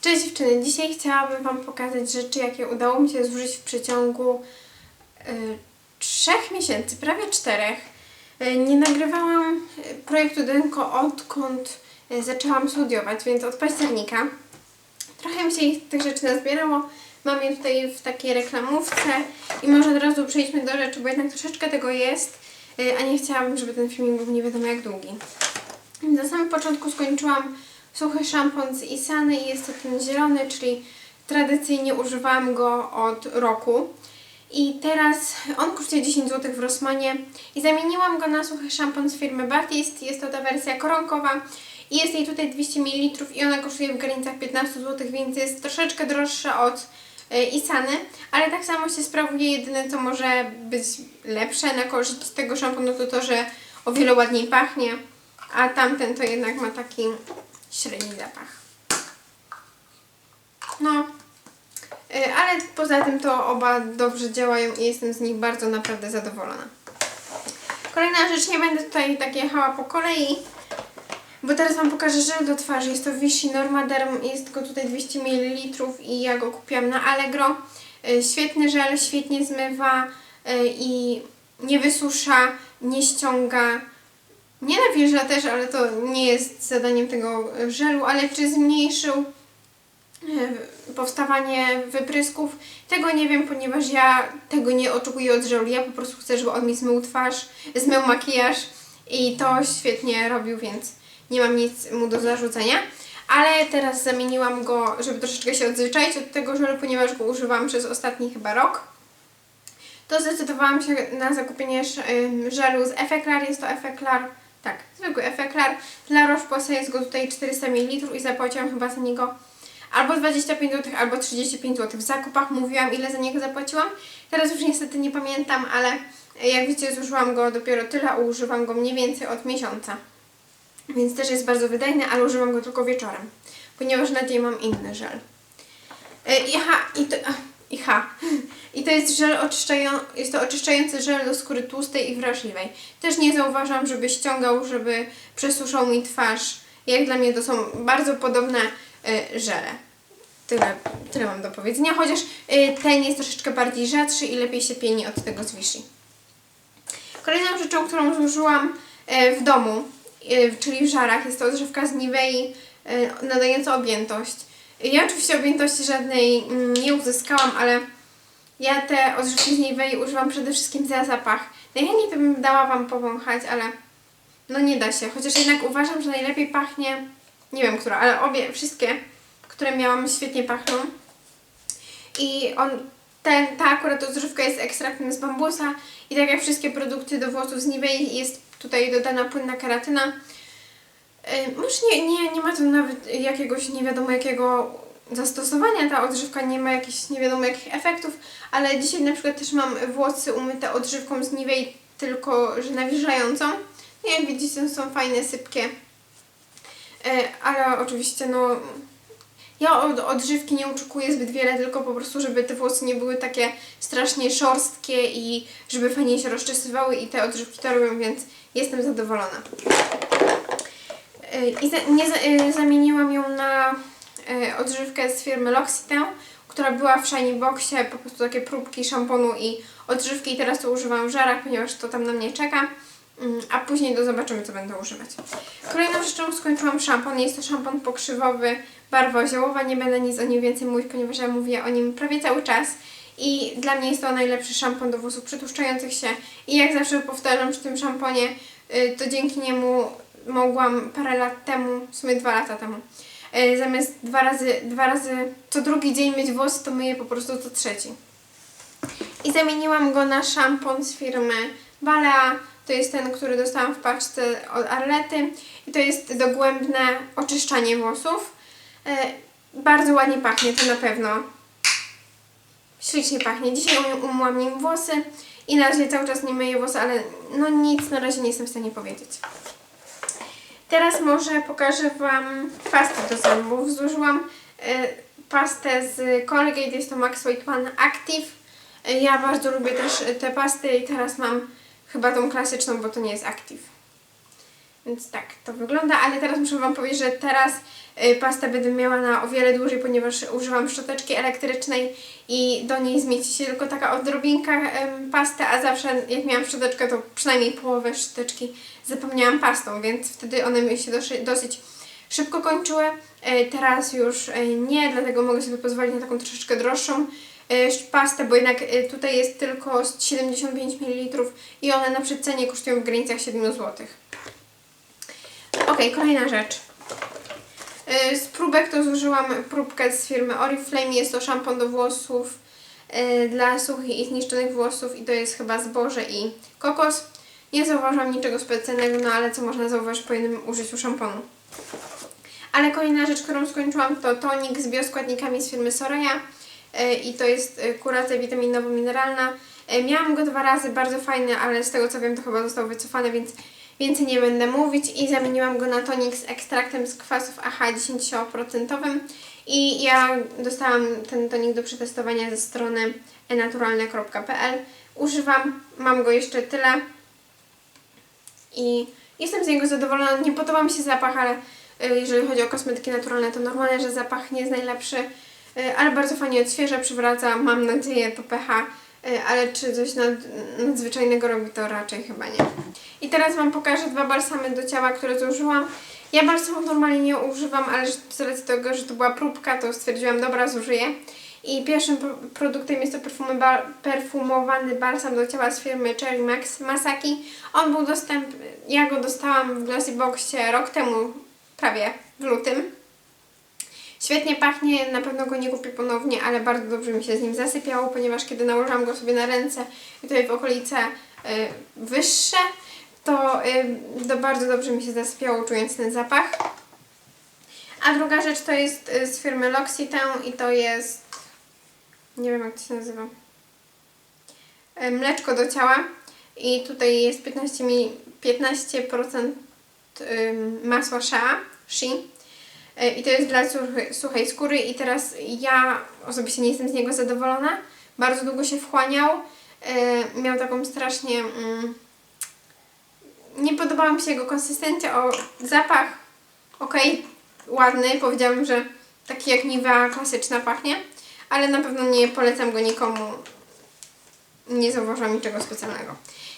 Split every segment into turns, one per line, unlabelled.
Cześć dziewczyny, dzisiaj chciałabym Wam pokazać rzeczy, jakie udało mi się zużyć w przeciągu y, trzech miesięcy, prawie czterech. Y, nie nagrywałam y, projektu Denko odkąd zaczęłam studiować, więc od października. Trochę mi się tych rzeczy nazbierało. Mam je tutaj w takiej reklamówce i może od razu przejdźmy do rzeczy, bo jednak troszeczkę tego jest, a nie chciałabym, żeby ten filmik był nie wiadomo jak długi. Na samym początku skończyłam suchy szampon z Isany i jest to ten zielony, czyli tradycyjnie używałam go od roku. I teraz on kosztuje 10 zł w Rossmanie i zamieniłam go na suchy szampon z firmy Batiste. Jest to ta wersja koronkowa i jest jej tutaj 200 ml i ona kosztuje w granicach 15 zł, więc jest troszeczkę droższa od e, Isany, ale tak samo się sprawuje. Jedyne co może być lepsze na korzyść tego szamponu to to, że o wiele ładniej pachnie, a tamten to jednak ma taki średni zapach. No, y, ale poza tym to oba dobrze działają i jestem z nich bardzo naprawdę zadowolona. Kolejna rzecz, nie będę tutaj tak jechała po kolei, bo teraz Wam pokażę żel do twarzy. Jest to Vichy Normaderm, jest go tutaj 200 ml i ja go kupiłam na Allegro. Y, Świetny żel, świetnie zmywa y, i nie wysusza, nie ściąga. Nie nawilża też, ale to nie jest zadaniem tego żelu, ale czy zmniejszył e, powstawanie wyprysków? Tego nie wiem, ponieważ ja tego nie oczekuję od żelu. Ja po prostu chcę, żeby on mi zmył twarz, zmył makijaż i to świetnie robił, więc nie mam nic mu do zarzucenia. Ale teraz zamieniłam go, żeby troszeczkę się odzwyczaić od tego żelu, ponieważ go używam przez ostatni chyba rok to zdecydowałam się na zakupienie żelu z Effeclar. Jest to Effeclar, tak, zwykły Effeclar. Dla Roche-Posay jest go tutaj 400 ml i zapłaciłam chyba za niego albo 25 zł, albo 35 zł. W zakupach mówiłam, ile za niego zapłaciłam. Teraz już niestety nie pamiętam, ale jak widzicie, zużyłam go dopiero tyle, używam go mniej więcej od miesiąca. Więc też jest bardzo wydajny, ale używam go tylko wieczorem, ponieważ na dzień mam inny żel. E, I ha, i to, i ha. I to jest żel oczyszczający, jest to oczyszczający żel do skóry tłustej i wrażliwej. Też nie zauważam, żeby ściągał, żeby przesuszał mi twarz. Jak dla mnie to są bardzo podobne e, żele. Tyle, tyle mam do powiedzenia, chociaż e, ten jest troszeczkę bardziej rzadszy i lepiej się pieni od tego z Vichy. Kolejną rzeczą, którą zużyłam e, w domu, e, czyli w żarach, jest to odżywka z Nivei e, nadająca objętość. Ja oczywiście objętości żadnej mm, nie uzyskałam, ale ja te odżywki z Nivei używam przede wszystkim za zapach. Najchętniej to bym dała Wam powąchać, ale no nie da się. Chociaż jednak uważam, że najlepiej pachnie, nie wiem która, ale obie, wszystkie, które miałam świetnie pachną. I on, ten, ta akurat odżywka jest ekstraktem z bambusa i tak jak wszystkie produkty do włosów z Nivei jest tutaj dodana płynna keratyna. Yy, Może nie, nie, nie ma to nawet jakiegoś nie wiadomo jakiego zastosowania, ta odżywka nie ma jakichś nie wiadomo jakich efektów, ale dzisiaj na przykład też mam włosy umyte odżywką z Nivei, tylko że nawilżającą. No jak widzicie są fajne, sypkie. Yy, Ale oczywiście no ja od odżywki nie oczekuję zbyt wiele, tylko po prostu, żeby te włosy nie były takie strasznie szorstkie i żeby fajnie się rozczesywały i te odżywki to robią, więc jestem zadowolona. I za, nie za, yy, zamieniłam ją na yy, odżywkę z firmy L'Occitane, która była w Shiny Boxie, po prostu takie próbki szamponu i odżywki i teraz to używam w żarach, ponieważ to tam na mnie czeka. Mm, A później to zobaczymy, co będę używać. Kolejną rzeczą skończyłam szampon. Jest to szampon pokrzywowy, barwa ziołowa. Nie będę nic o nim więcej mówić, ponieważ ja mówię o nim prawie cały czas. I dla mnie jest to najlepszy szampon do włosów przetłuszczających się. I jak zawsze powtarzam przy tym szamponie, y, to dzięki niemu mogłam parę lat temu, w sumie dwa lata temu, y, zamiast dwa razy, dwa razy co drugi dzień myć włosy, to myję po prostu co trzeci. I zamieniłam go na szampon z firmy Balea. To jest ten, który dostałam w paczce od Arlety. I to jest dogłębne oczyszczanie włosów. E, bardzo ładnie pachnie, to na pewno. Ślicznie pachnie. Dzisiaj um- umyłam nim włosy i na razie cały czas nie myję włosy, ale no nic na razie nie jestem w stanie powiedzieć. Teraz może pokażę Wam pastę do zębów. Zużyłam e, pastę z Colgate, jest to Max White One Active. E, Ja bardzo lubię też te pasty i teraz mam chyba tą klasyczną, bo to nie jest Active. Więc tak to wygląda, ale teraz muszę Wam powiedzieć, że teraz y, pastę będę miała na o wiele dłużej, ponieważ używam szczoteczki elektrycznej i do niej zmieści się tylko taka odrobinka pasty, a zawsze jak miałam szczoteczkę, to przynajmniej połowę szczoteczki zapełniałam pastą, więc wtedy one mi się dosyć, szybko kończyły. E, Teraz już e, nie, dlatego mogę sobie pozwolić na taką troszeczkę droższą e, pastę, bo jednak tutaj jest tylko 75 ml i one na przecenie kosztują w granicach 7 zł. Ok, kolejna rzecz. E, Z próbek to zużyłam próbkę z firmy Oriflame. Jest to szampon do włosów e, dla suchych i zniszczonych włosów i to jest chyba zboże i kokos. Nie zauważyłam niczego specjalnego, no ale co można zauważyć po jednym użyciu szamponu. Ale kolejna rzecz, którą skończyłam to tonik z bioskładnikami z firmy Soraya E, i to jest kuracja witaminowo-mineralna. Miałam go dwa razy, bardzo fajny, ale z tego co wiem to chyba został wycofany, więc więcej nie będę mówić i zamieniłam go na tonik z ekstraktem z kwasów AHA 10% i ja dostałam ten tonik do przetestowania ze strony naturalne.pl. Używam, mam go jeszcze tyle i jestem z niego zadowolona. Nie podoba mi się zapach, ale y, jeżeli chodzi o kosmetyki naturalne, to normalne, że zapach nie jest najlepszy, y, ale bardzo fajnie odświeża, przywraca, mam nadzieję, to pH, ale czy coś nad, nadzwyczajnego robi, to raczej chyba nie. I teraz Wam pokażę dwa balsamy do ciała, które zużyłam. Ja balsamów normalnie nie używam, ale z racji tego, że to była próbka, to stwierdziłam, dobra, zużyję. I pierwszym pro- produktem jest to perfumy ba- perfumowany balsam do ciała z firmy Cherry Max Masaki. On był dostępny, ja go dostałam w Glossy Boxie rok temu, prawie w lutym. Świetnie pachnie, na pewno go nie kupię ponownie, ale bardzo dobrze mi się z nim zasypiało, ponieważ kiedy nałożyłam go sobie na ręce i tutaj w okolice y, wyższe, to, y, to bardzo dobrze mi się zasypiało, czując ten zapach. A druga rzecz to jest y, z firmy L'Occitane i to jest, nie wiem jak to się nazywa, mleczko do ciała i tutaj jest 15, mi- 15% ym, masła shea Y, i to jest dla suchej skóry i teraz ja osobiście nie jestem z niego zadowolona. Bardzo długo się wchłaniał. Y, miał taką strasznie... Mm, nie podobała mi się jego konsystencja. O, zapach okej, ładny. Powiedziałabym, że taki jak Nivea klasyczna pachnie. Ale na pewno nie polecam go nikomu. Nie zauważyłam niczego specjalnego.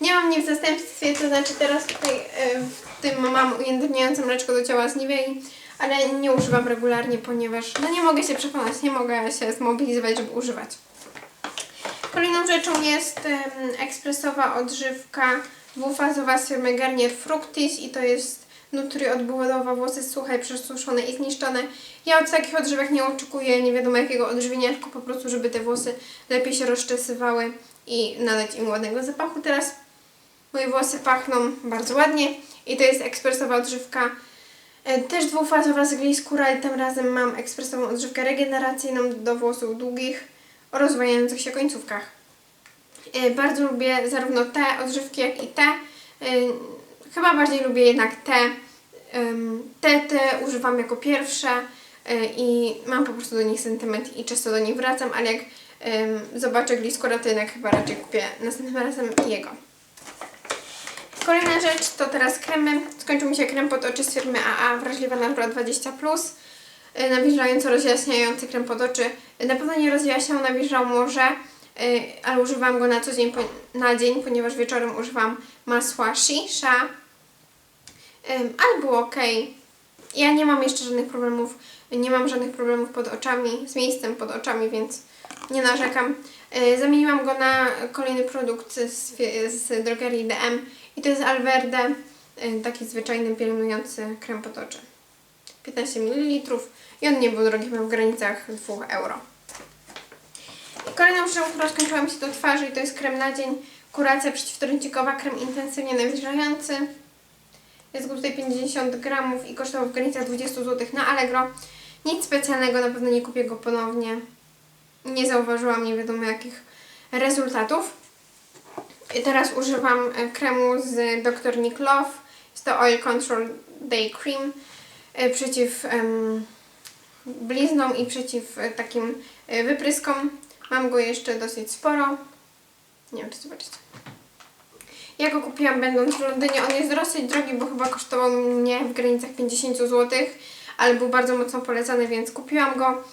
Nie mam mnie w zastępstwie, to znaczy teraz tutaj y, w tym mam ujędrniające mleczko do ciała z Nivei, ale nie używam regularnie, ponieważ no nie mogę się przekonać, nie mogę się zmobilizować, żeby używać. Kolejną rzeczą jest ekspresowa odżywka dwufazowa z firmy Garnier Fructis i to jest nutri odbudowa włosy suche, przesuszone i zniszczone. Ja od takich odżywek nie oczekuję nie wiadomo jakiego odżywienia, tylko po prostu, żeby te włosy lepiej się rozczesywały i nadać im ładnego zapachu. Teraz moje włosy pachną bardzo ładnie i to jest ekspresowa odżywka Też dwufazowa z Gliscura i tym razem mam ekspresową odżywkę regeneracyjną do włosów długich o rozwijających się końcówkach. E, Bardzo lubię zarówno te odżywki, jak i te. E, Chyba bardziej lubię jednak te. Te, te używam jako pierwsze e, i mam po prostu do nich sentyment i często do nich wracam, ale jak zobaczę Gliscura, to jednak chyba raczej kupię następnym razem jego. Kolejna rzecz to teraz kremy. Skończył mi się krem pod oczy z firmy AA Wrażliwa Natura 20+. Yy, Nawilżająco rozjaśniający krem pod oczy. Yy, Na pewno nie rozjaśniał, nawilżał może, yy, ale używam go na co dzień, na dzień, ponieważ wieczorem używam masła Shi, Sha. Ym, ale było ok. Ja nie mam jeszcze żadnych problemów, nie mam żadnych problemów pod oczami, z miejscem pod oczami, więc nie narzekam. Zamieniłam go na kolejny produkt z, z drogerii DM i to jest Alverde, yy, taki zwyczajny pielęgnujący krem pod oczy. 15 ml i on nie był drogi, był w granicach 2 euro. I kolejną rzeczą, którą skończyła mi się do twarzy i to jest krem na dzień, kuracja przeciwtrącikowa, krem intensywnie nawilżający. Jest go tutaj 50 gramów i kosztował w granicach 20 zł na Allegro. Nic specjalnego, na pewno nie kupię go ponownie. Nie zauważyłam nie wiadomo jakich rezultatów. I teraz używam e, kremu z Dr. Nick Love. Jest to Oil Control Day Cream e, przeciw bliznom i przeciw e, takim wypryskom. Mam go jeszcze dosyć sporo. Nie wiem, czy zobaczycie. Ja go kupiłam będąc w Londynie. On jest dosyć drogi, bo chyba kosztował mnie w granicach 50 zł, ale był bardzo mocno polecany, więc kupiłam go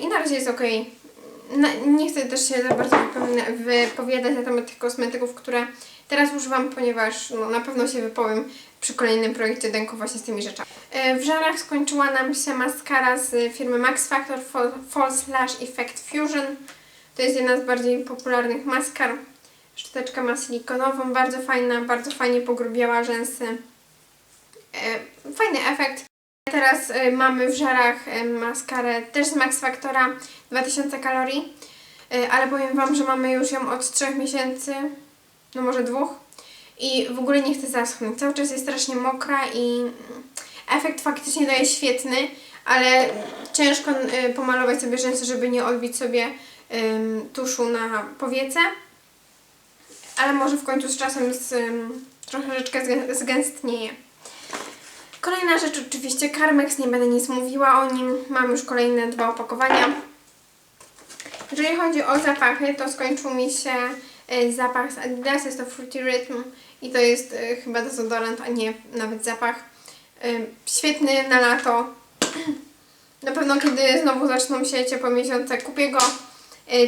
i na razie jest ok. Na, nie chcę też się za bardzo wypowiadać na temat tych kosmetyków, które teraz używam, ponieważ no, na pewno się wypowiem przy kolejnym projekcie Denko właśnie z tymi rzeczami. E, W żarach skończyła nam się maskara z firmy Max Factor Fal- False Lash Effect Fusion. To jest jedna z bardziej popularnych maskar. Szczoteczka ma silikonową, bardzo fajna, bardzo fajnie pogrubiała rzęsy. E, Fajny efekt. Teraz e, mamy w żarach e, maskarę też z Max Factora 2000 kalorii, E, ale powiem Wam, że mamy już ją od 3 miesięcy, no może dwóch i w ogóle nie chce zaschnąć. Cały czas jest strasznie mokra i mm, efekt faktycznie daje świetny, ale ciężko y, pomalować sobie rzęsy, żeby nie odbić sobie tuszu na powiece. Ale może w końcu z czasem z, troszeczkę zgę- zgęstnieje. Kolejna rzecz oczywiście Carmex, nie będę nic mówiła o nim. Mam już kolejne dwa opakowania. Jeżeli chodzi o zapachy, to skończył mi się y, zapach z Adidas, jest to Fruity Rhythm i to jest y, chyba dezodorant, a nie nawet zapach. Y, Świetny na lato. Na pewno kiedy znowu zaczną się ciepłe miesiące kupię go.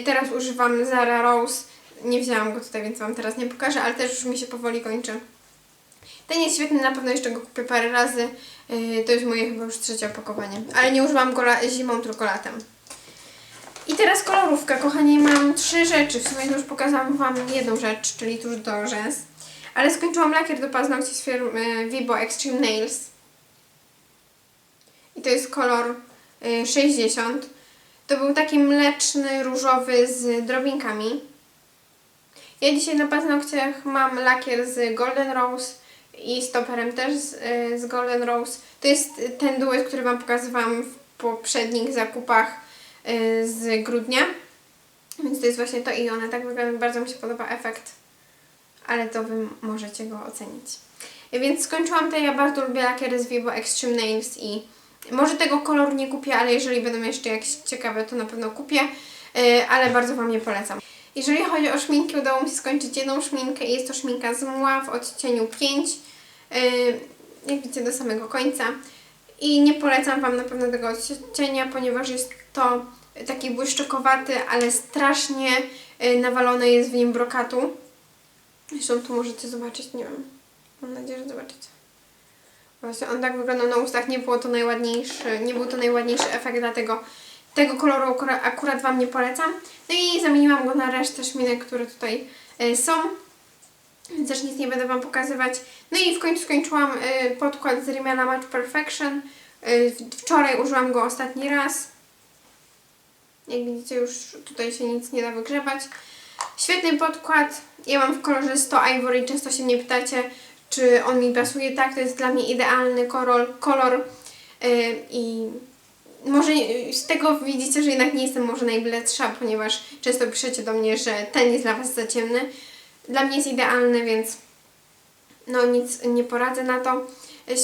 Teraz używam Zara Rose. Nie wzięłam go tutaj, więc Wam teraz nie pokażę, ale też już mi się powoli kończy. Ten jest świetny, na pewno jeszcze go kupię parę razy. Y, To jest moje chyba już trzecie opakowanie. Ale nie używam go zimą, tylko latem. I teraz kolorówka, kochani, mam trzy rzeczy. W sumie już pokazałam Wam jedną rzecz, czyli tuż do rzęs. Ale skończyłam lakier do paznokci z firmy Vibo Extreme Nails. I to jest kolor y, 60. To był taki mleczny, różowy z drobinkami. Ja dzisiaj na paznokciach mam lakier z Golden Rose i stoperem też z, y, z Golden Rose. To jest ten duet, który Wam pokazywałam w poprzednich zakupach y, z grudnia. Więc to jest właśnie to i one tak wyglądają. Bardzo mi się podoba efekt, ale to Wy możecie go ocenić. Więc skończyłam te. Ja bardzo lubię lakiery z Vivo Extreme Nails i może tego koloru nie kupię, ale jeżeli będą jeszcze jakieś ciekawe, to na pewno kupię, y, ale bardzo Wam je polecam. Jeżeli chodzi o szminki, udało mi się skończyć jedną szminkę i jest to szminka z Mła w odcieniu 5. y, Jak widzicie, do samego końca. I nie polecam Wam na pewno tego odcienia, ponieważ jest to taki błyszczokowaty, ale strasznie y, nawalone jest w nim brokatu. Zresztą tu możecie zobaczyć, nie wiem, mam nadzieję, że zobaczycie. Właśnie on tak wyglądał na ustach, nie było to najładniejszy, nie był to najładniejszy efekt, dlatego tego koloru akurat, Wam nie polecam. No i zamieniłam go na resztę szminek, które tutaj y, są. Więc też nic nie będę Wam pokazywać. No i w końcu skończyłam y, podkład z Rimmela Match Perfection. W- wczoraj użyłam go ostatni raz. Jak widzicie już tutaj się nic nie da wygrzebać. Świetny podkład. Ja mam w kolorze 100 Ivory. Często się mnie pytacie, czy on mi pasuje. Tak, to jest dla mnie idealny kolor. kolor. Y, I może y, z tego widzicie, że jednak nie jestem może najbledsza, ponieważ często piszecie do mnie, że ten jest dla Was za ciemny. Dla mnie jest idealny, więc no nic nie poradzę na to.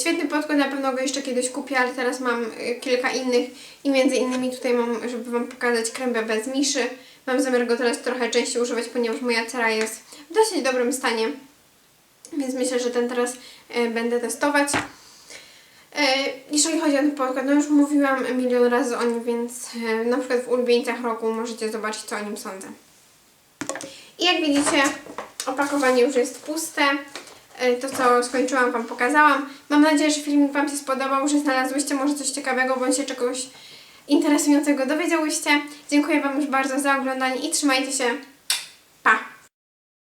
Świetny podkład, na pewno go jeszcze kiedyś kupię, ale teraz mam e, kilka innych i między innymi tutaj mam, żeby Wam pokazać krem BB z Miszy. Mam zamiar go teraz trochę częściej używać, ponieważ moja cera jest w dosyć dobrym stanie, więc myślę, że ten teraz e, będę testować. E, Jeżeli chodzi o ten podkład, no już mówiłam milion razy o nim, więc e, na przykład w ulubieńcach roku możecie zobaczyć, co o nim sądzę. I jak widzicie, opakowanie już jest puste. E, To, co skończyłam, Wam pokazałam. Mam nadzieję, że filmik Wam się spodobał, że znalazłyście może coś ciekawego, bądź się czegoś interesującego dowiedziałyście. Dziękuję Wam już bardzo za oglądanie i trzymajcie się. Pa!